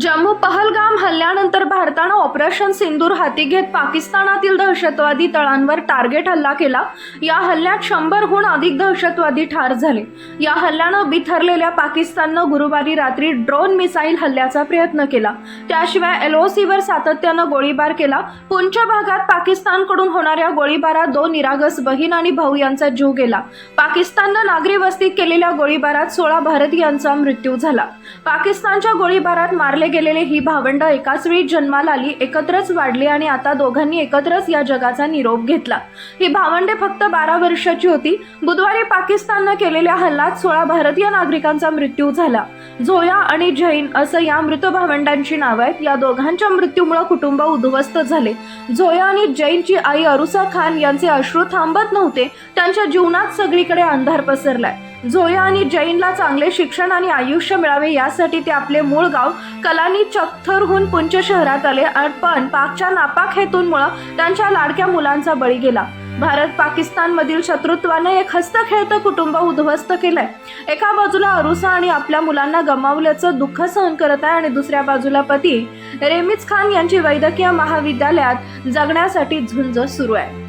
जम्मू पहलगाम हल्ल्यानंतर भारतानं ऑपरेशन सिंदूर हाती घेत पाकिस्तानातील दहशतवादी तळांवर टार्गेट हल्ला केला. या हल्ल्यात शंभरहून अधिक दहशतवादी ठार झाले. या हल्ल्यानं बिथरलेल्या पाकिस्ताननं गुरुवारी रात्री ड्रोन मिसाईल हल्ल्याचा प्रयत्न केला. त्याशिवाय एलओसीवर सातत्यानं गोळीबार केला. पुंछ भागात पाकिस्तानकडून होणाऱ्या गोळीबारात दोन निरागस बहीण आणि भाऊ यांचा जीव गेला. पाकिस्ताननं नागरी वस्तीत केलेल्या गोळीबारात सोळा भारतीयांचा मृत्यू झाला. पाकिस्तानच्या गोळीबारात मारले गेलेले ही भावंड एकाच वेळी जन्माला आली एकत्रच वाढली आणि आता दोघांनी एकत्रच या जगाचा निरोप घेतला. ही भावंडे फक्त बारा वर्षाची होती. बुधवारी पाकिस्ताननं केलेल्या हल्ल्यात सोळा भारतीय नागरिकांचा मृत्यू झाला. झोया आणि जैन असं या मृत भावंडांची नावं आहेत. या दोघांच्या मृत्यूमुळे कुटुंब उद्ध्वस्त झाले. झोया आणि जैनची आई अरुसा खान यांचे अश्रू थांबत नव्हते. त्यांच्या जीवनात सगळीकडे अंधार पसरलाय. झोया आणि जैनला चांगले शिक्षण आणि आयुष्य मिळावे यासाठी ते आपले मूळ गाव कलानी चक्थरहून पुंच शहरात आले. पण पाकच्या नापाक हेतूंमुळे त्यांच्या लाडक्या मुलांचा बळी गेला. भारत पाकिस्तान मधील शत्रुत्वानं एक हस्त खेळतं कुटुंब उद्ध्वस्त केलंय. एका बाजूला अरुसा आणि आपल्या मुलांना गमावल्याचं दुःख सहन करत आहे आणि दुसऱ्या बाजूला पती रेमिज खान यांची वैद्यकीय महाविद्यालयात जगण्यासाठी झुंज सुरू आहे.